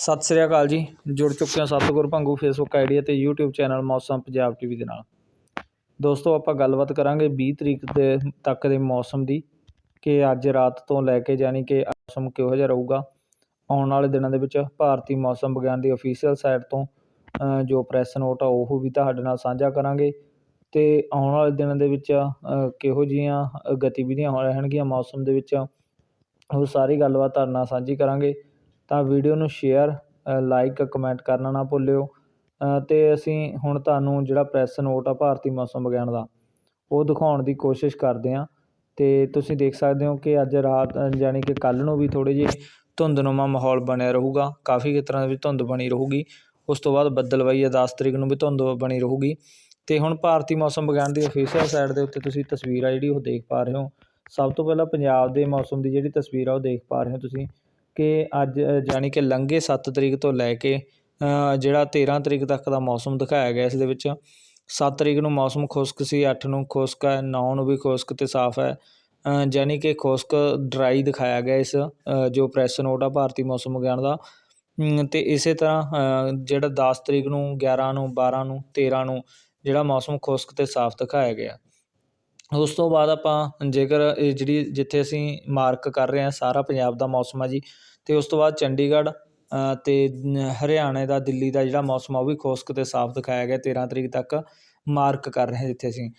ਸਤਿ ਸ੍ਰੀ ਅਕਾਲ ਜੀ। ਜੁੜ ਚੁੱਕੇ ਹਾਂ ਸਤਿਗੁਰ ਭੰਗੂ ਫੇਸਬੁੱਕ ਆਈਡੀ ਅਤੇ YouTube channel Mausam Punjab TV ਦੇ ਨਾਲ। ਦੋਸਤੋ, ਆਪਾਂ ਗੱਲਬਾਤ ਕਰਾਂਗੇ 20 ਤਰੀਕ ਦੇ ਤੱਕ ਦੇ ਮੌਸਮ ਦੀ ਕਿ ਅੱਜ ਰਾਤ ਤੋਂ ਲੈ ਕੇ ਜਾਣੀ ਕਿ ਮੌਸਮ ਕਿਹੋ ਜਿਹਾ ਰਹੂਗਾ। ਆਉਣ ਵਾਲੇ ਦਿਨਾਂ ਦੇ ਵਿੱਚ ਭਾਰਤੀ ਮੌਸਮ ਵਿਗਿਆਨ ਦੀ ਅਫੀਸ਼ੀਅਲ ਸਾਈਟ ਤੋਂ ਜੋ ਪ੍ਰੈਸ ਨੋਟ ਆ, ਉਹ ਵੀ ਤੁਹਾਡੇ ਨਾਲ ਸਾਂਝਾ ਕਰਾਂਗੇ। ਤੇ ਆਉਣ ਵਾਲੇ ਦਿਨਾਂ ਦੇ ਵਿੱਚ ਕਿਹੋ ਜਿਹੀਆਂ ਗਤੀਵਿਧੀਆਂ ਹੋ ਰਹਿਣਗੀਆਂ ਮੌਸਮ ਦੇ ਵਿੱਚ, ਉਹ ਸਾਰੀ ਗੱਲਬਾਤ ਤੁਹਾਡੇ ਨਾਲ ਸਾਂਝੀ ਕਰਾਂਗੇ। ਤਾਂ ਵੀਡੀਓ ਨੂੰ ਸ਼ੇਅਰ ਲਾਈਕ ਕਮੈਂਟ ਕਰਨਾ ਨਾ ਭੁੱਲਿਓ। ਅਤੇ ਅਸੀਂ ਹੁਣ ਤੁਹਾਨੂੰ ਜਿਹੜਾ ਪ੍ਰੈਸ ਨੋਟ ਆ ਭਾਰਤੀ ਮੌਸਮ ਵਿਗਿਆਨ ਦਾ ਉਹ ਦਿਖਾਉਣ ਦੀ ਕੋਸ਼ਿਸ਼ ਕਰਦੇ ਹਾਂ। ਅਤੇ ਤੁਸੀਂ ਦੇਖ ਸਕਦੇ ਹੋ ਕਿ ਅੱਜ ਰਾਤ ਅ, ਯਾਨੀ ਕਿ ਕੱਲ੍ਹ ਨੂੰ ਵੀ ਥੋੜ੍ਹੇ ਜਿਹੇ ਧੁੰਦਨੁਮਾ ਮਾਹੌਲ ਬਣਿਆ ਰਹੂਗਾ। ਕਾਫੀ ਖੇਤਰਾਂ ਦੇ ਵਿੱਚ ਧੁੰਦ ਬਣੀ ਰਹੂਗੀ। ਉਸ ਤੋਂ ਬਾਅਦ ਬੱਦਲਵਾਈ ਹੈ 10 ਤਰੀਕ ਨੂੰ ਵੀ ਧੁੰਦ ਬਣੀ ਰਹੂਗੀ। ਤੇ ਹੁਣ ਭਾਰਤੀ ਮੌਸਮ ਵਿਗਿਆਨ ਦੀ ਅਫੀਸ਼ੀਅਲ ਸਾਈਟ ਦੇ ਉੱਤੇ ਤੁਸੀਂ ਤਸਵੀਰ ਆ ਜਿਹੜੀ ਉਹ ਦੇਖ ਪਾ ਰਹੇ ਹੋ। ਸਭ ਤੋਂ ਪਹਿਲਾਂ ਪੰਜਾਬ ਦੇ ਮੌਸਮ ਦੀ ਜਿਹੜੀ ਤਸਵੀਰ ਆ ਉਹ ਦੇਖ ਪਾ ਰਹੇ ਹੋ ਤੁਸੀਂ। ਕਿ ਅੱਜ ਜਾਣੀ ਕਿ ਲੰਘੇ ਸੱਤ ਤਰੀਕ ਤੋਂ ਲੈ ਕੇ ਜਿਹੜਾ 13 ਤਰੀਕ ਤੱਕ ਦਾ ਮੌਸਮ ਦਿਖਾਇਆ ਗਿਆ ਇਸ ਦੇ ਵਿੱਚ ਸੱਤ ਤਰੀਕ ਨੂੰ ਮੌਸਮ ਖੁਸ਼ਕ ਸੀ ਅੱਠ ਨੂੰ ਖੁਸ਼ਕ ਹੈ ਨੌ ਨੂੰ ਵੀ ਖੁਸ਼ਕ ਅਤੇ ਸਾਫ਼ ਹੈ। ਅ, ਕਿ ਖੁਸ਼ਕ ਡਰਾਈ ਦਿਖਾਇਆ ਗਿਆ ਇਸ ਜੋ ਪ੍ਰੈਸ ਨੋਟ ਆ ਭਾਰਤੀ ਮੌਸਮ ਵਿਗਿਆਨ ਦਾ। ਅਮ, ਤੇ ਇਸੇ ਤਰ੍ਹਾਂ ਜਿਹੜਾ 10 ਤਰੀਕ ਨੂੰ 11 ਨੂੰ 12 ਨੂੰ 13 ਨੂੰ ਜਿਹੜਾ ਮੌਸਮ ਖੁਸ਼ਕ ਤੇ ਸਾਫ਼ ਦਿਖਾਇਆ ਗਿਆ। ਉਸ ਤੋਂ ਬਾਅਦ ਆਪਾਂ ਜੇਕਰ ਇਹ ਜਿਹੜੀ ਜਿੱਥੇ ਅਸੀਂ ਮਾਰਕ ਕਰ ਰਹੇ ਹਾਂ ਸਾਰਾ ਪੰਜਾਬ ਦਾ ਮੌਸਮ ਆ ਜੀ ਅਤੇ ਉਸ ਤੋਂ ਬਾਅਦ ਚੰਡੀਗੜ੍ਹ ਅਤੇ ਹਰਿਆਣੇ ਦਾ, ਦਿੱਲੀ ਦਾ ਜਿਹੜਾ ਮੌਸਮ ਆ ਉਹ ਵੀ ਖੁਸ਼ਕ ਅਤੇ ਸਾਫ਼ ਦਿਖਾਇਆ ਗਿਆ 13 ਤਰੀਕ ਤੱਕ ਮਾਰਕ ਕਰ ਰਹੇ ਜਿੱਥੇ ਅਸੀਂ।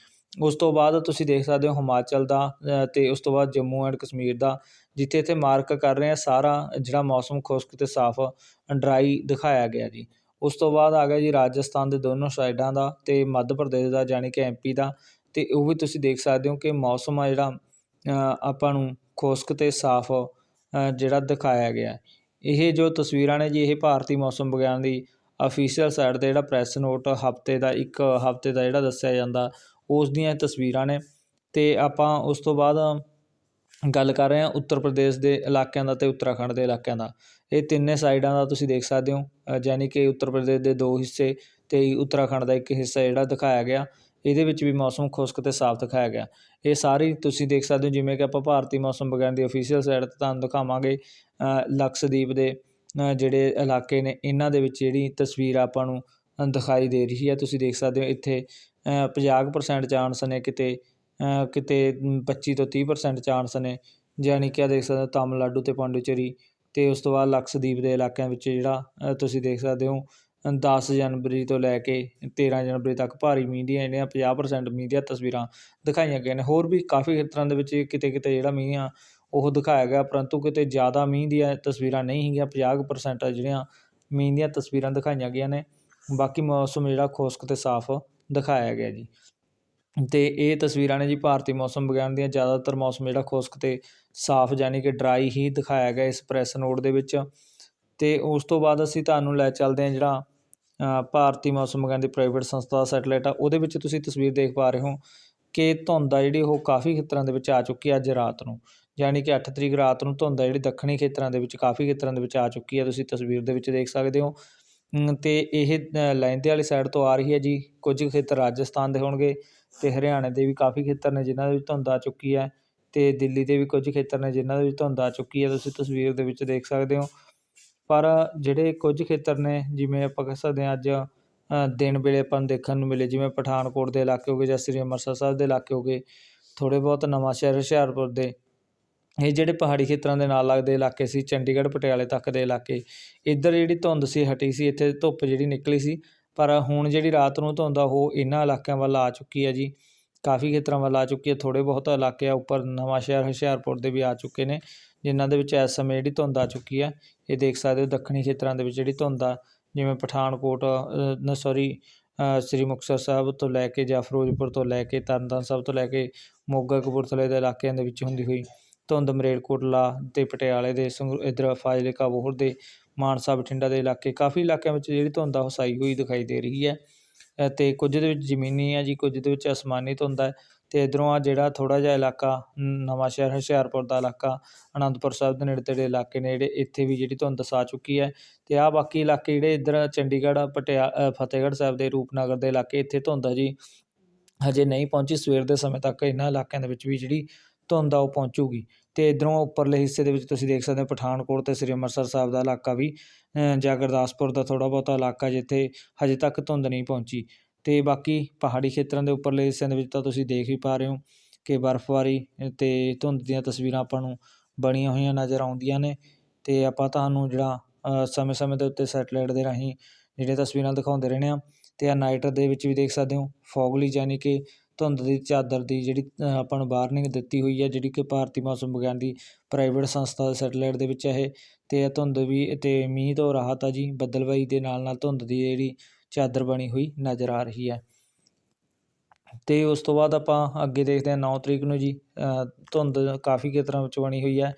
ਉਸ ਤੋਂ ਬਾਅਦ ਤੁਸੀਂ ਦੇਖ ਸਕਦੇ ਹੋ ਹਿਮਾਚਲ ਦਾ ਅਤੇ ਉਸ ਤੋਂ ਬਾਅਦ ਜੰਮੂ ਐਂਡ ਕਸ਼ਮੀਰ ਦਾ, ਜਿੱਥੇ ਇੱਥੇ ਮਾਰਕ ਕਰ ਰਹੇ ਹਾਂ ਸਾਰਾ ਜਿਹੜਾ ਮੌਸਮ ਖੁਸ਼ਕ ਅਤੇ ਸਾਫ਼ ਡਰਾਈ ਦਿਖਾਇਆ ਗਿਆ ਜੀ। ਉਸ ਤੋਂ ਬਾਅਦ ਆ ਗਿਆ ਜੀ ਰਾਜਸਥਾਨ ਦੇ ਦੋਨੋਂ ਸਾਈਡਾਂ ਦਾ ਅਤੇ ਮੱਧ ਪ੍ਰਦੇਸ਼ ਦਾ, ਜਾਣੀ ਕਿ ਐਮਪੀ ਦਾ ਅਤੇ ਉਹ ਵੀ ਤੁਸੀਂ ਦੇਖ ਸਕਦੇ ਹੋ ਕਿ ਮੌਸਮ ਆ ਜਿਹੜਾ ਆਪਾਂ ਨੂੰ ਖੁਸ਼ਕ ਅਤੇ ਸਾਫ਼ ਜਿਹੜਾ ਦਿਖਾਇਆ ਗਿਆ ਇਹ ਜੋ ਤਸਵੀਰਾਂ ਨੇ ਜੀ ਇਹ ਭਾਰਤੀ ਮੌਸਮ ਵਿਗਿਆਨ ਦੀ ਅਫੀਸ਼ੀਅਲ ਸਾਈਟ ਤੇ ਜਿਹੜਾ ਪ੍ਰੈਸ ਨੋਟ ਹਫ਼ਤੇ ਦਾ ਇੱਕ ਹਫ਼ਤੇ ਦਾ ਜਿਹੜਾ ਦੱਸਿਆ ਜਾਂਦਾ ਉਸ ਦੀਆਂ ਤਸਵੀਰਾਂ ਨੇ। ਤੇ ਆਪਾਂ ਉਸ ਤੋਂ ਬਾਅਦ ਗੱਲ ਕਰ ਰਹੇ ਹਾਂ ਉੱਤਰ ਪ੍ਰਦੇਸ਼ ਦੇ ਇਲਾਕਿਆਂ ਦਾ ਤੇ ਉੱਤਰਾਖੰਡ ਦੇ ਇਲਾਕਿਆਂ ਦਾ। ਇਹ ਤਿੰਨੇ ਸਾਈਡਾਂ ਦਾ ਤੁਸੀਂ ਦੇਖ ਸਕਦੇ ਹੋ ਅ, ਯਾਨੀ ਕਿ ਉੱਤਰ ਪ੍ਰਦੇਸ਼ ਦੇ ਦੋ ਹਿੱਸੇ ਤੇ ਉੱਤਰਾਖੰਡ ਦਾ ਇੱਕ ਹਿੱਸਾ ਜਿਹੜਾ ਦਿਖਾਇਆ ਗਿਆ। ਇਹਦੇ ਵਿੱਚ ਵੀ ਮੌਸਮ ਖੁਸ਼ਕ ਤੇ ਸਾਫ਼ ਦਿਖਾਇਆ ਗਿਆ। ਇਹ ਸਾਰੀ ਤੁਸੀਂ ਦੇਖ ਸਕਦੇ ਹੋ ਜਿਵੇਂ ਕਿ ਆਪਾਂ ਭਾਰਤੀ ਮੌਸਮ ਵਿਗਿਆਨ ਦੀ ਅਫੀਸ਼ੀਅਲ ਸਾਈਟ ਤੇ ਤੁਹਾਨੂੰ ਦਿਖਾਵਾਂਗੇ ਲਕਸ਼ਦੀਪ ਦੇ ਜਿਹੜੇ ਇਲਾਕੇ ਨੇ ਇਹਨਾਂ ਦੇ ਵਿੱਚ ਜਿਹੜੀ ਤਸਵੀਰ ਆਪਾਂ ਨੂੰ ਦਿਖਾਈ ਦੇ ਰਹੀ ਹੈ। ਤੁਸੀਂ ਦੇਖ ਸਕਦੇ ਹੋ ਇੱਥੇ ਅ, 50% ਚਾਂਸ ਨੇ ਕਿਤੇ ਕਿਤੇ 25 ਤੋਂ 30% ਚਾਂਸ ਨੇ। ਯਾਨੀ ਕਿ ਆ ਦੇਖ ਸਕਦੇ ਹੋ ਤਾਮਿਲਨਾਡੂ ਤੇ ਪੌਂਡੀਚੇਰੀ ਤੇ ਉਸ ਤੋਂ ਬਾਅਦ ਲਕਸ਼ਦੀਪ ਦੇ ਇਲਾਕਿਆਂ ਵਿੱਚ ਜਿਹੜਾ ਤੁਸੀਂ ਦੇਖ ਸਕਦੇ ਹੋ ਦਸ ਜਨਵਰੀ ਤੋਂ ਲੈ ਕੇ 13 ਜਨਵਰੀ ਤੱਕ ਭਾਰੀ ਮੀਂਹ ਦੀਆਂ ਜਿਹੜੀਆਂ 50% ਮੀਂਹ ਦੀਆਂ ਤਸਵੀਰਾਂ ਦਿਖਾਈਆਂ ਗਈਆਂ ਨੇ। ਹੋਰ ਵੀ ਕਾਫੀ ਖੇਤਰਾਂ ਦੇ ਵਿੱਚ ਕਿਤੇ ਕਿਤੇ ਜਿਹੜਾ ਮੀਂਹ ਆ, ਉਹ ਦਿਖਾਇਆ ਗਿਆ, ਪਰੰਤੂ ਕਿਤੇ ਜ਼ਿਆਦਾ ਮੀਂਹ ਦੀਆਂ ਤਸਵੀਰਾਂ ਨਹੀਂ ਹੈਗੀਆਂ। 50% ਆ ਜਿਹੜੀਆਂ ਮੀਂਹ ਦੀਆਂ ਤਸਵੀਰਾਂ ਦਿਖਾਈਆਂ ਗਈਆਂ ਨੇ। ਬਾਕੀ ਮੌਸਮ ਜਿਹੜਾ ਖੁਸ਼ਕ ਤੇ ਸਾਫ਼ ਦਿਖਾਇਆ ਗਿਆ ਜੀ। ਤੇ ਇਹ ਤਸਵੀਰਾਂ ਨੇ ਜੀ ਭਾਰਤੀ ਮੌਸਮ ਵਿਗਿਆਨ ਦੀਆਂ ਜ਼ਿਆਦਾਤਰ ਮੌਸਮ ਜਿਹੜਾ ਖੁਸ਼ਕ ਤੇ ਸਾਫ਼ ਯਾਨੀ ਕਿ ਡਰਾਈ ਹੀ ਦਿਖਾਇਆ ਗਿਆ ਇਸ ਪ੍ਰੈਸ ਨੋਟ ਦੇ ਵਿੱਚ। ਤੇ ਉਸ ਤੋਂ ਬਾਅਦ ਅਸੀਂ ਤੁਹਾਨੂੰ ਲੈ ਚੱਲਦੇ ਹਾਂ ਜਿਹੜਾ ਭਾਰਤੀ ਮੌਸਮ ਵਿਗਿਆਨ ਦੀ ਪ੍ਰਾਈਵੇਟ ਸੰਸਥਾ ਸੈਟੇਲਾਈਟ ਆ ਉਹਦੇ ਵਿੱਚ ਤੁਸੀਂ ਤਸਵੀਰ ਦੇਖ ਪਾ ਰਹੇ ਹੋ ਕਿ ਧੁੰਦ ਆ ਜਿਹੜੀ ਉਹ ਕਾਫੀ ਖੇਤਰਾਂ ਦੇ ਵਿੱਚ ਆ ਚੁੱਕੀ ਹੈ ਅੱਜ ਰਾਤ ਨੂੰ। ਯਾਨੀ ਕਿ 8 ਤਰੀਕ ਰਾਤ ਨੂੰ ਧੁੰਦ ਆ ਜਿਹੜੀ ਦੱਖਣੀ ਖੇਤਰਾਂ ਦੇ ਵਿੱਚ ਕਾਫੀ ਖੇਤਰਾਂ ਦੇ ਵਿੱਚ ਆ ਚੁੱਕੀ ਹੈ ਤੁਸੀਂ ਤਸਵੀਰ ਦੇ ਵਿੱਚ ਦੇਖ ਸਕਦੇ ਹੋ। ਅਮ, ਤੇ ਇਹ ਅ, ਲਹਿੰਦੇ ਵਾਲੀ ਸਾਈਡ ਤੋਂ ਆ ਰਹੀ ਹੈ ਜੀ ਕੁਝ ਖੇਤਰ ਰਾਜਸਥਾਨ ਦੇ ਹੋਣਗੇ ਤੇ ਹਰਿਆਣੇ ਦੇ ਵੀ ਕਾਫੀ ਖੇਤਰ ਨੇ ਜਿਨ੍ਹਾਂ ਦੇ ਵਿੱਚ ਧੁੰਦ ਆ ਚੁੱਕੀ ਹੈ ਤੇ ਦਿੱਲੀ ਦੇ ਵੀ ਕੁਝ ਖੇਤਰ ਨੇ ਜਿਨ੍ਹਾਂ ਦੇ ਵਿੱਚ ਧੁੰਦ ਆ ਚੁੱਕੀ ਹੈ ਤੁਸੀਂ ਤਸਵੀਰ ਦੇ ਵਿੱਚ ਦੇਖ ਸਕਦੇ ਹੋ। ਪਰ ਜਿਹੜੇ ਕੁਝ ਖੇਤਰ ਨੇ, ਜਿਵੇਂ ਆਪਾਂ ਕਹਿ ਸਕਦੇ ਹਾਂ ਅੱਜ ਦਿਨ ਵੇਲੇ ਆਪਾਂ ਨੂੰ ਦੇਖਣ ਨੂੰ ਮਿਲੇ, ਜਿਵੇਂ ਪਠਾਨਕੋਟ ਦੇ ਇਲਾਕੇ ਹੋ ਗਏ ਜਾਂ ਸ੍ਰੀ ਅੰਮ੍ਰਿਤਸਰ ਸਾਹਿਬ ਦੇ ਇਲਾਕੇ ਹੋ ਗਏ, ਥੋੜ੍ਹੇ ਬਹੁਤ ਨਵਾਂਸ਼ਹਿਰ ਹੁਸ਼ਿਆਰਪੁਰ ਦੇ, ਇਹ ਜਿਹੜੇ ਪਹਾੜੀ ਖੇਤਰਾਂ ਦੇ ਨਾਲ ਲੱਗਦੇ ਇਲਾਕੇ ਸੀ, ਚੰਡੀਗੜ੍ਹ, ਪਟਿਆਲੇ ਤੱਕ ਦੇ ਇਲਾਕੇ, ਇੱਧਰ ਜਿਹੜੀ ਧੁੰਦ ਸੀ, ਹਟੀ ਸੀ, ਇੱਥੇ ਧੁੱਪ ਜਿਹੜੀ ਨਿਕਲੀ ਸੀ, ਪਰ ਹੁਣ ਜਿਹੜੀ ਰਾਤ ਨੂੰ ਧੁੰਦ ਆ, ਉਹ ਇਹਨਾਂ ਇਲਾਕਿਆਂ ਵੱਲ ਆ ਚੁੱਕੀ ਹੈ ਜੀ। ਕਾਫੀ ਖੇਤਰਾਂ ਵੱਲ ਆ ਚੁੱਕੀ ਹੈ, ਥੋੜ੍ਹੇ ਬਹੁਤ ਇਲਾਕੇ ਆ ਉੱਪਰ ਨਵਾਂਸ਼ਹਿਰ ਹੁਸ਼ਿਆਰਪੁਰ ਦੇ ਵੀ ਆ ਚੁੱਕੇ ਨੇ, ਜਿਨ੍ਹਾਂ ਦੇ ਵਿੱਚ ਇਸ ਸਮੇਂ ਜਿਹੜੀ ਧੁੰਦ ਆ ਚੁੱਕੀ ਹੈ, ਇਹ ਦੇਖ ਸਕਦੇ ਹੋ ਦੱਖਣੀ ਖੇਤਰਾਂ ਦੇ ਵਿੱਚ ਜਿਹੜੀ ਧੁੰਦ ਆ, ਜਿਵੇਂ ਪਠਾਨਕੋਟ ਨ ਸੌਰੀ ਸ੍ਰੀ ਮੁਕਤਸਰ ਸਾਹਿਬ ਤੋਂ ਲੈ ਕੇ ਜਾਂ ਫਿਰੋਜ਼ਪੁਰ ਤੋਂ ਲੈ ਕੇ ਤਰਨਤਾਰਨ ਸਾਹਿਬ ਤੋਂ ਲੈ ਕੇ ਮੋਗਾ ਕਪੂਰਥਲੇ ਦੇ ਇਲਾਕਿਆਂ ਦੇ ਵਿੱਚ ਹੁੰਦੀ ਹੋਈ ਧੁੰਦ ਮਰੇਲਕੋਟਲਾ ਤੇ ਪਟਿਆਲੇ ਦੇ ਸੰਗਰੂ ਇੱਧਰ ਫਾਜ਼ਿਲਕਾ ਬੋਹਰ ਦੇ ਮਾਨਸਾ, ਬਠਿੰਡਾ ਦੇ ਇਲਾਕੇ, ਕਾਫੀ ਇਲਾਕਿਆਂ ਵਿੱਚ ਜਿਹੜੀ ਧੁੰਦ ਆ ਉਹ ਸਾਈ ਹੋਈ ਦਿਖਾਈ ਦੇ ਰਹੀ ਹੈ। ਅਤੇ ਕੁਝ ਦੇ ਵਿੱਚ ਜ਼ਮੀਨੀ ਹੈ ਜੀ, ਕੁਝ ਦੇ ਵਿੱਚ ਅਸਮਾਨੀ ਧੁੰਦ ਹੈ ਅਤੇ ਇੱਧਰੋਂ ਆ ਜਿਹੜਾ ਥੋੜ੍ਹਾ ਜਿਹਾ ਇਲਾਕਾ ਨਵਾਂਸ਼ਹਿਰ ਹੁਸ਼ਿਆਰਪੁਰ ਦਾ ਇਲਾਕਾ, ਅਨੰਦਪੁਰ ਸਾਹਿਬ ਦੇ ਨੇੜੇ ਤੇੜੇ ਇਲਾਕੇ ਨੇ ਜਿਹੜੇ, ਇੱਥੇ ਵੀ ਜਿਹੜੀ ਧੁੰਦ ਸਾ ਚੁੱਕੀ ਹੈ। ਅਤੇ ਆਹ ਬਾਕੀ ਇਲਾਕੇ ਜਿਹੜੇ ਇੱਧਰ ਚੰਡੀਗੜ੍ਹ, ਪਟਿਆ ਫਤਿਹਗੜ੍ਹ ਸਾਹਿਬ ਦੇ ਰੂਪਨਗਰ ਦੇ ਇਲਾਕੇ, ਇੱਥੇ ਧੁੰਦ ਹੈ ਜੀ। ਹਜੇ ਨਹੀਂ ਪਹੁੰਚੀ, ਸਵੇਰ ਦੇ ਸਮੇਂ ਤੱਕ ਇਹਨਾਂ ਇਲਾਕਿਆਂ ਦੇ ਵਿੱਚ ਵੀ ਜਿਹੜੀ ਧੁੰਦ ਆ ਉਹ ਪਹੁੰਚੂਗੀ। ਅਤੇ ਇੱਧਰੋਂ ਉੱਪਰਲੇ ਹਿੱਸੇ ਦੇ ਵਿੱਚ ਤੁਸੀਂ ਦੇਖ ਸਕਦੇ ਹੋ ਪਠਾਨਕੋਟ ਅਤੇ ਸ੍ਰੀ ਅੰਮ੍ਰਿਤਸਰ ਸਾਹਿਬ ਦਾ ਇਲਾਕਾ ਵੀ ਜਾਂ ਗੁਰਦਾਸਪੁਰ ਦਾ ਥੋੜ੍ਹਾ ਬਹੁਤਾ ਇਲਾਕਾ ਜਿੱਥੇ ਹਜੇ ਤੱਕ ਧੁੰਦ ਨਹੀਂ ਪਹੁੰਚੀ। ਅਤੇ ਬਾਕੀ ਪਹਾੜੀ ਖੇਤਰਾਂ ਦੇ ਉੱਪਰਲੇ ਹਿੱਸਿਆਂ ਦੇ ਵਿੱਚ ਤਾਂ ਤੁਸੀਂ ਦੇਖ ਹੀ ਪਾ ਰਹੇ ਹੋ ਕਿ ਬਰਫ਼ਬਾਰੀ ਅਤੇ ਧੁੰਦ ਦੀਆਂ ਤਸਵੀਰਾਂ ਆਪਾਂ ਨੂੰ ਬਣੀਆਂ ਹੋਈਆਂ ਨਜ਼ਰ ਆਉਂਦੀਆਂ ਨੇ। ਅਤੇ ਆਪਾਂ ਤੁਹਾਨੂੰ ਜਿਹੜਾ ਸਮੇਂ ਸਮੇਂ ਦੇ ਉੱਤੇ ਸੈਟਲਾਈਟ ਦੇ ਰਾਹੀਂ ਜਿਹੜੀਆਂ ਤਸਵੀਰਾਂ ਦਿਖਾਉਂਦੇ ਰਹਿੰਦੇ ਹਾਂ ਅਤੇ ਆ ਨਾਈਟ ਦੇ ਵਿੱਚ ਵੀ ਦੇਖ ਸਕਦੇ ਹੋ, ਫੋਗਲੀ ਯਾਨੀ ਕਿ ਧੁੰਦ ਦੀ ਚਾਦਰ ਦੀ ਜਿਹੜੀ ਆਪਾਂ ਨੂੰ ਵਾਰਨਿੰਗ ਦਿੱਤੀ ਹੋਈ ਹੈ, ਜਿਹੜੀ ਕਿ ਭਾਰਤੀ ਮੌਸਮ ਵਿਗਿਆਨ ਦੀ ਪ੍ਰਾਈਵੇਟ ਸੰਸਥਾ ਦੇ ਸੈਟਲਾਈਟ ਦੇ ਵਿੱਚ ਇਹ ਅਤੇ ਇਹ ਧੁੰਦ ਵੀ ਅਤੇ ਮੀਂਹ ਤੋਂ ਰਾਹਤ ਆ ਜੀ ਬੱਦਲਬਾਈ ਦੇ ਨਾਲ ਨਾਲ ਧੁੰਦ ਦੀ ਜਿਹੜੀ ਚਾਦਰ ਬਣੀ ਹੋਈ ਨਜ਼ਰ ਆ ਰਹੀ ਹੈ। ਅਤੇ ਉਸ ਤੋਂ ਬਾਅਦ ਆਪਾਂ ਅੱਗੇ ਦੇਖਦੇ ਹਾਂ, ਨੌ ਤਰੀਕ ਨੂੰ ਜੀ ਧੁੰਦ ਕਾਫੀ ਖੇਤਰਾਂ ਵਿੱਚ ਬਣੀ ਹੋਈ ਹੈ।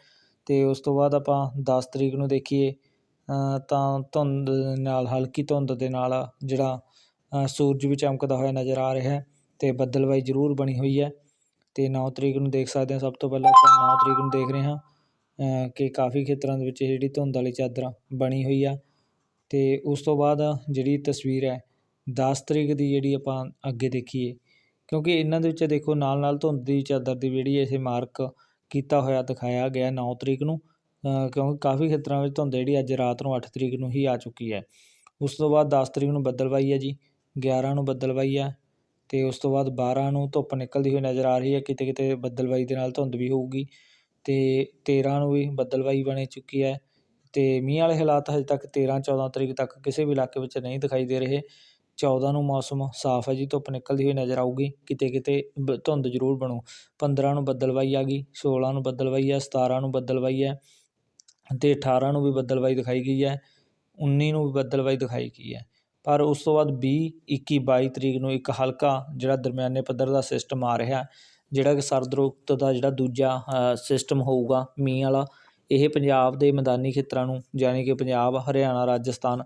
ਅਤੇ ਉਸ ਤੋਂ ਬਾਅਦ ਆਪਾਂ ਦਸ ਤਰੀਕ ਨੂੰ ਦੇਖੀਏ ਤਾਂ ਧੁੰਦ ਨਾਲ, ਹਲਕੀ ਧੁੰਦ ਦੇ ਨਾਲ ਜਿਹੜਾ ਸੂਰਜ ਵੀ ਚਮਕਦਾ ਹੋਇਆ ਨਜ਼ਰ ਆ ਰਿਹਾ ਹੈ। ਅਤੇ ਬੱਦਲਬਾਈ ਜ਼ਰੂਰ ਬਣੀ ਹੋਈ ਹੈ ਅਤੇ ਨੌ ਤਰੀਕ ਨੂੰ ਦੇਖ ਸਕਦੇ ਹਾਂ ਸਭ ਤੋਂ ਪਹਿਲਾਂ ਆਪਾਂ ਨੌ ਤਰੀਕ ਨੂੰ ਦੇਖ ਰਹੇ ਹਾਂ ਕਿ ਕਾਫੀ ਖੇਤਰਾਂ ਦੇ ਵਿੱਚ ਜਿਹੜੀ ਧੁੰਦ ਵਾਲੀ ਚਾਦਰ ਬਣੀ ਹੋਈ ਆ ਅਤੇ ਉਸ ਤੋਂ ਬਾਅਦ ਜਿਹੜੀ ਤਸਵੀਰ ਹੈ ਦਸ ਤਰੀਕ ਦੀ ਜਿਹੜੀ ਆਪਾਂ ਅੱਗੇ ਦੇਖੀਏ, ਕਿਉਂਕਿ ਇਹਨਾਂ ਦੇ ਵਿੱਚ ਦੇਖੋ ਨਾਲ ਨਾਲ ਧੁੰਦ ਦੀ ਚਾਦਰ ਦੀ ਜਿਹੜੀ ਇਹ ਮਾਰਕ ਕੀਤਾ ਹੋਇਆ ਦਿਖਾਇਆ ਗਿਆ ਨੌ ਤਰੀਕ ਨੂੰ ਕਿਉਂਕਿ ਕਾਫੀ ਖੇਤਰਾਂ ਵਿੱਚ ਧੁੰਦ ਜਿਹੜੀ ਅੱਜ ਰਾਤ ਨੂੰ ਅੱਠ ਤਰੀਕ ਨੂੰ ਹੀ ਆ ਚੁੱਕੀ ਹੈ। ਉਸ ਤੋਂ ਬਾਅਦ ਦਸ ਤਰੀਕ ਨੂੰ ਬੱਦਲਵਾਈ ਹੈ ਜੀ, ਗਿਆਰਾਂ ਨੂੰ ਬੱਦਲਵਾਈ ਹੈ ਅਤੇ ਉਸ ਤੋਂ ਬਾਅਦ ਬਾਰ੍ਹਾਂ ਨੂੰ ਧੁੱਪ ਨਿਕਲਦੀ ਹੋਈ ਨਜ਼ਰ ਆ ਰਹੀ ਹੈ ਕਿਤੇ ਕਿਤੇ ਬੱਦਲਵਾਈ ਦੇ ਨਾਲ ਧੁੰਦ ਵੀ ਹੋਊਗੀ ਅਤੇ ਤੇਰ੍ਹਾਂ ਨੂੰ ਵੀ ਬੱਦਲਵਾਈ ਬਣੀ ਚੁੱਕੀ ਹੈ ਅਤੇ ਮੀਂਹ ਵਾਲੇ ਹਾਲਾਤ ਹਜੇ ਤੱਕ ਤੇਰ੍ਹਾਂ ਚੌਦ੍ਹਾਂ ਤਰੀਕ ਤੱਕ ਕਿਸੇ ਵੀ ਇਲਾਕੇ ਵਿੱਚ ਨਹੀਂ ਦਿਖਾਈ ਦੇ ਰਹੇ। ਚੌਦਾਂ ਨੂੰ ਮੌਸਮ ਸਾਫ਼ ਹੈ ਜੀ, ਧੁੱਪ ਨਿਕਲਦੀ ਹੋਈ ਨਜ਼ਰ ਆਊਗੀ ਕਿਤੇ ਕਿਤੇ ਬ ਧੁੰਦ ਜ਼ਰੂਰ ਬਣੂ। ਪੰਦਰਾਂ ਨੂੰ ਬੱਦਲਵਾਈ ਆ ਗਈ ਸੋਲ੍ਹਾਂ ਨੂੰ ਬੱਦਲਵਾਈ ਹੈ, ਸਤਾਰਾਂ ਨੂੰ ਬੱਦਲਵਾਈ ਹੈ ਅਤੇ ਅਠਾਰਾਂ ਨੂੰ ਵੀ ਬੱਦਲਵਾਈ ਦਿਖਾਈ ਗਈ ਹੈ, ਉੱਨੀ ਨੂੰ ਵੀ ਬੱਦਲਵਾਈ ਦਿਖਾਈ ਗਈ ਹੈ। ਪਰ ਉਸ ਤੋਂ ਬਾਅਦ ਵੀਹ, ਇੱਕੀ, ਬਾਈ ਤਰੀਕ ਨੂੰ ਇੱਕ ਹਲਕਾ ਜਿਹੜਾ ਦਰਮਿਆਨੇ ਪੱਧਰ ਦਾ ਸਿਸਟਮ ਆ ਰਿਹਾ ਜਿਹੜਾ ਕਿ ਸਰਦ ਰੁੱਤ ਦਾ ਜਿਹੜਾ ਦੂਜਾ ਸਿਸਟਮ ਹੋਊਗਾ ਮੀਂਹ ਵਾਲਾ, ਇਹ ਪੰਜਾਬ ਦੇ ਮੈਦਾਨੀ ਖੇਤਰਾਂ ਨੂੰ, ਯਾਨੀ ਕਿ ਪੰਜਾਬ, ਹਰਿਆਣਾ, ਰਾਜਸਥਾਨ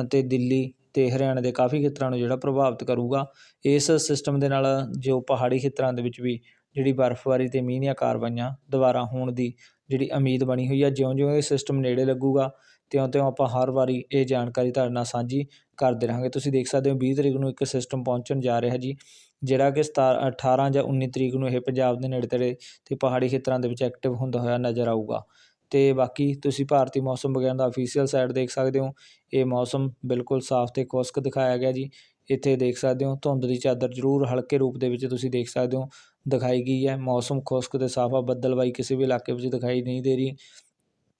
ਅਤੇ ਦਿੱਲੀ ਅਤੇ ਹਰਿਆਣਾ ਦੇ ਕਾਫੀ ਖੇਤਰਾਂ ਨੂੰ ਜਿਹੜਾ ਪ੍ਰਭਾਵਿਤ ਕਰੂਗਾ। ਇਸ ਸਿਸਟਮ ਦੇ ਨਾਲ ਜੋ ਪਹਾੜੀ ਖੇਤਰਾਂ ਦੇ ਵਿੱਚ ਵੀ ਜਿਹੜੀ ਬਰਫ਼ਬਾਰੀ ਅਤੇ ਮੀਂਹ ਦੀਆਂ ਕਾਰਵਾਈਆਂ ਦੁਬਾਰਾ ਹੋਣ ਦੀ ਜਿਹੜੀ ਉਮੀਦ ਬਣੀ ਹੋਈ ਹੈ ਜਿਉਂ-ਜਿਉਂ ਇਹ ਸਿਸਟਮ ਨੇੜੇ ਲੱਗੂਗਾ ਤਿਉਂ-ਤਿਉਂ ਆਪਾਂ ਹਰ ਵਾਰੀ ਇਹ ਜਾਣਕਾਰੀ ਤੁਹਾਡੇ ਨਾਲ ਸਾਂਝੀ ਕਰਦੇ ਰਹਾਂਗੇ। ਤੁਸੀਂ ਦੇਖ ਸਕਦੇ ਹੋ ਵੀਹ ਤਰੀਕ ਨੂੰ ਇੱਕ ਸਿਸਟਮ ਪਹੁੰਚਣ ਜਾ ਰਿਹਾ ਜੀ, ਜਿਹੜਾ ਕਿ ਸਤਾ ਅਠਾਰਾਂ ਜਾਂ ਉੱਨੀ ਤਰੀਕ ਨੂੰ ਇਹ ਪੰਜਾਬ ਦੇ ਨੇੜੇ ਤੇੜੇ ਅਤੇ ਪਹਾੜੀ ਖੇਤਰਾਂ ਦੇ ਵਿੱਚ ਐਕਟਿਵ ਹੁੰਦਾ ਹੋਇਆ ਨਜ਼ਰ ਆਊਗਾ। ਅਤੇ ਬਾਕੀ ਤੁਸੀਂ ਭਾਰਤੀ ਮੌਸਮ ਵਿਗਿਆਨ ਦਾ ਅਫੀਸ਼ੀਅਲ ਸਾਈਟ ਦੇਖ ਸਕਦੇ ਹੋ। ਇਹ ਮੌਸਮ ਬਿਲਕੁਲ ਸਾਫ਼ ਅਤੇ ਖੁਸ਼ਕ ਦਿਖਾਇਆ ਗਿਆ ਜੀ। ਇੱਥੇ ਦੇਖ ਸਕਦੇ ਹੋ ਧੁੰਦ ਦੀ ਚਾਦਰ ਜ਼ਰੂਰ ਹਲਕੇ ਰੂਪ ਦੇ ਵਿੱਚ ਤੁਸੀਂ ਦੇਖ ਸਕਦੇ ਹੋ ਦਿਖਾਈ ਗਈ ਹੈ। ਮੌਸਮ ਖੁਸ਼ਕ ਅਤੇ ਸਾਫ਼ ਆ ਬੱਦਲਬਾਈ ਕਿਸੇ ਵੀ ਇਲਾਕੇ ਵਿੱਚ ਦਿਖਾਈ ਨਹੀਂ ਦੇ ਰਹੀ।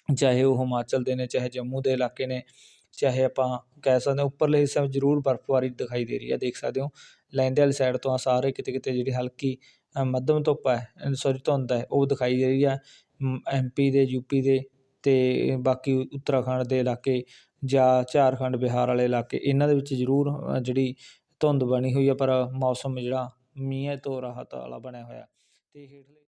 ਚਾਹੇ ਉਹ ਹਿਮਾਚਲ ਦੇ ਨੇ, ਚਾਹੇ ਜੰਮੂ ਦੇ ਇਲਾਕੇ ਨੇ, ਚਾਹੇ ਆਪਾਂ ਕਹਿ ਸਕਦੇ ਹਾਂ ਉੱਪਰਲੇ ਹਿੱਸੇ ਵਿੱਚ ਜ਼ਰੂਰ ਬਰਫ਼ਬਾਰੀ ਦਿਖਾਈ ਦੇ ਰਹੀ ਹੈ, ਦੇਖ ਸਕਦੇ ਹੋ। ਲਹਿੰਦੇ ਵਾਲੀ ਸਾਈਡ ਤੋਂ ਆ ਸਾਰੇ ਕਿਤੇ ਕਿਤੇ ਜਿਹੜੀ ਹਲਕੀ ਮੱਧਮ ਧੁੱਪ ਹੈ ਸੌਰੀ ਧੁੰਦ ਹੈ, ਉਹ ਦਿਖਾਈ ਦੇ ਰਹੀ ਹੈ। ਐਮ ਪੀ ਦੇ ਯੂ ਪੀ ਦੇ ਅਤੇ ਬਾਕੀ ਉੱਤਰਾਖੰਡ ਦੇ ਇਲਾਕੇ ਜਾਂ ਝਾਰਖੰਡ, ਬਿਹਾਰ ਵਾਲੇ ਇਲਾਕੇ, ਇਹਨਾਂ ਦੇ ਵਿੱਚ ਜ਼ਰੂਰ ਜਿਹੜੀ ਧੁੰਦ ਬਣੀ ਹੋਈ ਹੈ, ਪਰ ਮੌਸਮ ਜਿਹੜਾ ਮੀਂਹ ਤੋਂ ਰਾਹਤ ਵਾਲਾ ਬਣਿਆ ਹੋਇਆ ਅਤੇ ਹੇਠਲੇ